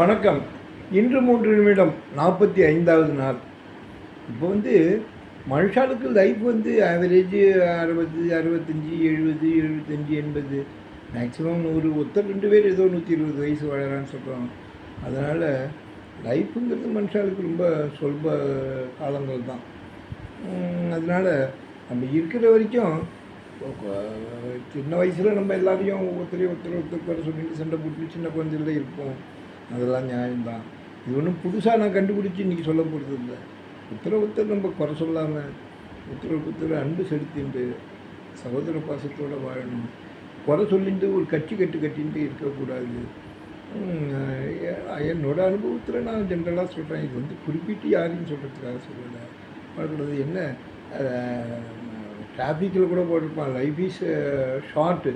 வணக்கம். இன்று மூன்று நிமிடம் நாற்பத்தி ஐந்தாவது நாள். இப்போ வந்து மனுஷாளுக்கு லைஃப் வந்து ஆவரேஜ் அறுபது அறுபத்தஞ்சி எழுபது எழுபத்தஞ்சி எண்பது மேக்ஸிமம் நூறு ஒருத்தர் ரெண்டு பேர் ஏதோ நூற்றி இருபது வயசு வாழறான்னு சொல்கிறோம் அதனால் லைஃப்புங்கிறது மனுஷாளுக்கு ரொம்ப சொல்ப காலங்கள் தான். அதனால் நம்ம இருக்கிற வரைக்கும் சின்ன வயசில் நம்ம எல்லாரையும் ஒவ்வொருத்தரையும் ஒருத்தர் ஒருத்தர் குறை சொல்லிட்டு சண்டை போட்டு சின்ன குழந்தையில இருப்போம். அதெல்லாம் நியாயம்தான். இது ஒன்றும் புதுசாக நான் கண்டுபிடிச்சி இன்றைக்கி சொல்ல போகிறது இல்லை. உத்தரவுத்தர் நம்ம குறை சொல்லாமல் உத்தரவுத்தர் அன்பு செலுத்திட்டு சகோதர பாசத்தோடு வாழணும். குறை சொல்லிட்டு ஒரு கட்சி கட்டு கட்டின்ட்டு இருக்கக்கூடாது. என்னோட அனுபவத்தில் நான் ஜென்ரலாக சொல்கிறேன் இது வந்து குறிப்பிட்டு யாரையும் சொல்கிறதுக்காக சொல்லலை. பாடுறது என்ன? டிராஃபிக்கில் கூட போட்டிருப்பான். Life is short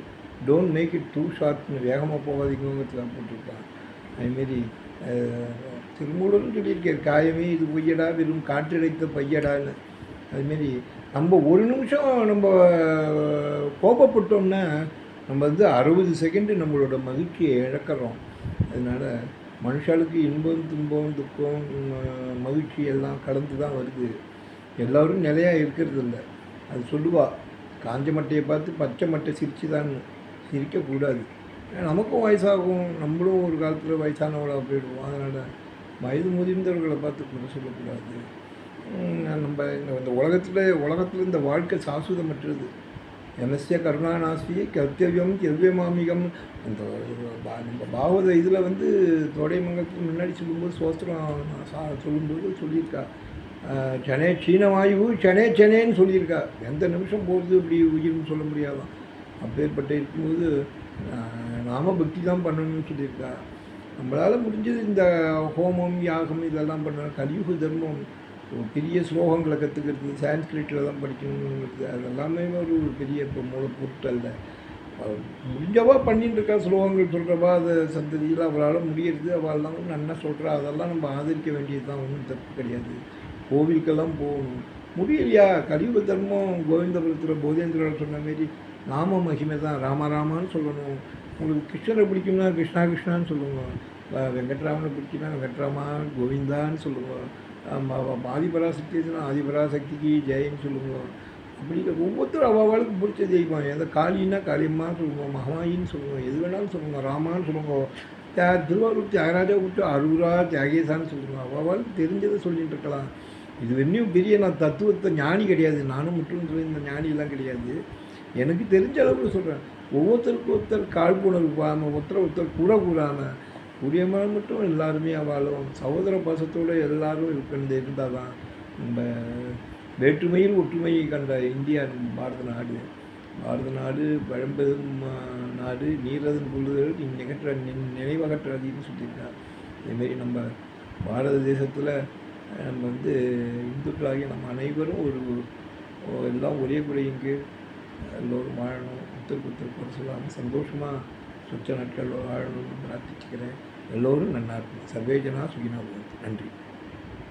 don't make it too ஷார்ட்னு வேகமாக போகாதீங்கிறதுக்காக போட்டிருப்பான். அதுமாரி திருமூலரும் சொல்லியிருக்கார் காயமே இது பொய்யடா வெறும் காற்றடைத்த பையடான்னு. அதுமாரி நம்ம ஒரு நிமிஷம் நம்ம கோபப்பட்டோம்னா நம்ம வந்து அறுபது செகண்டு நம்மளோட மகிழ்ச்சியை இழக்கிறோம். அதனால் மனுஷாளுக்கு இன்பம் துன்பம் துக்கம் மகிழ்ச்சி எல்லாம் கடந்து தான் வருது. எல்லோரும் நிலையாக இருக்கிறது இல்லை அது சொல்லுவாள் காஞ்ச மட்டையை பார்த்து பச்சை மட்டை சிரிச்சு தான் சிரிக்கக்கூடாது. நமக்கும் வயசாகும். நம்மளும் ஒரு காலத்தில் வயசானவங்களாக போயிடுவோம். அதனால் வயது முதிர்ந்தவர்களை பார்த்து குறை சொல்லக்கூடாது. நம்ம இந்த- இந்த உலகத்தில் உலகத்தில் இந்த வாழ்க்கை சாஸ்வதமற்றது. எம்எஸ்ஏ கருணாநாசி கர்த்தவியம் கெவ்யமாமிகம் அந்த பா- நம்ம பாகவத இதில் வந்து தோடைமங்கலத்துக்கு முன்னாடி சொல்லும்போது சோஸ்திரம் சா சொல்லும்போது சொல்லியிருக்கா. செனே சீன சீனவாயு சனே சனேன்னு சொல்லியிருக்கா. எந்த நிமிஷம் போகுது இப்படி உயிர்னு சொல்ல முடியாதான். அப்பேற்பட்ட இருக்கும்போது நாம பக்தி தான் பண்ணணும்னு சொல்லியிருக்கா. நம்மளால் முடிஞ்சது இந்த ஹோமம் யாகம் இதெல்லாம் பண்ணணும். கலியுக தர்மம் ஒரு பெரிய ஸ்லோகங்களை கற்றுக்கிறது சான்ஸ்கிரிட்டில் தான் படிக்கணுங்கிறது அதெல்லாமே ஒரு பெரிய இப்போ மூல பொருட்டல்ல முடிஞ்சவா பண்ணிட்டு இருக்கா ஸ்லோகங்கள் சொல்கிறவா அதை சந்ததியில் அவளால் முடியறது அவள்லாம் நன்னா சொல்கிறா அதெல்லாம் நம்ம ஆதரிக்க வேண்டியது தான் ஒன்றும் தப்பு கிடையாது. கோவிலுக்கெல்லாம் போகணும். முடியலையா? கலியுக தர்மம் கோவிந்தபுரத்தில் போதேந்திரர் சொன்ன மாரி நாம மகிமை தான் ராமராமான்னு சொல்லணும். உங்களுக்கு கிருஷ்ணரை பிடிக்கும்னா கிருஷ்ணா கிருஷ்ணான்னு சொல்லுங்க. வெங்கட்ராமனை பிடிக்கும்னா வெங்கட்ராமா கோவிந்தான்னு சொல்லுங்க. ஆதிபராசக்தினா ஆதிபராசக்திக்கு ஜெயன்னு சொல்லுங்க. அப்படி ஒவ்வொருத்தரும் அவளுக்கு பிடிச்ச தெய்வம். எந்த காளின்னா காளியம்மான்னு சொல்லுவோம் மகமாயின்னு சொல்லுவோம் எது வேணாலும் சொல்லுங்க ராமான்னு சொல்லுங்க. தியா திருவாரூர் தியாகராஜா விட்டு அருரா தியாகேசான்னு சொல்லுங்க. அவளுக்கு தெரிஞ்சதை சொல்லிட்டு இருக்கலாம். இது வேணும் பெரிய நான் தத்துவத்தை ஞானி கிடையாது. நானும் முற்றும் இந்த ஞானியெல்லாம் கிடையாது. எனக்கு தெரிஞ்ச அளவுக்கு சொல்கிறேன் ஒவ்வொருத்தருக்கு ஒருத்தர் காழ்ப்புணர்வு போகாமல் ஒருத்தர் ஒருத்தர் கூட கூடாமல் கூடியமான மட்டும் எல்லாருமே வாழும் சகோதர பாசத்தோடு எல்லாரும் இருக்கிறது இருந்தால் தான் நம்ம வேற்றுமையில் ஒற்றுமையை கண்ட இந்தியா பாரத நாடு. பாரத நாடு பழம்பெரும் நாடு நீரதன் கொள்ளுதல் நிகற்ற நினைவகற்றாதின்னு சொல்லியிருக்கார். இதேமாரி நம்ம பாரத தேசத்தில் நம்ம வந்து இந்துக்களாகிய நம்ம அனைவரும் ஒரு ஒரு- எல்லாம் ஒரே குறையின் கீழ் எல்லோரும் வாழணும் ஒருத்தருக்கு ஒருத்தர் குறை சொல்லாமல் சந்தோஷமாக சொச்ச நாட்கள் வாழணும்னு பிரார்த்திச்சுக்கிறேன். எல்லோரும் நல்லா இருக்கணும் சர்வேஜனா சுகினா நன்றி.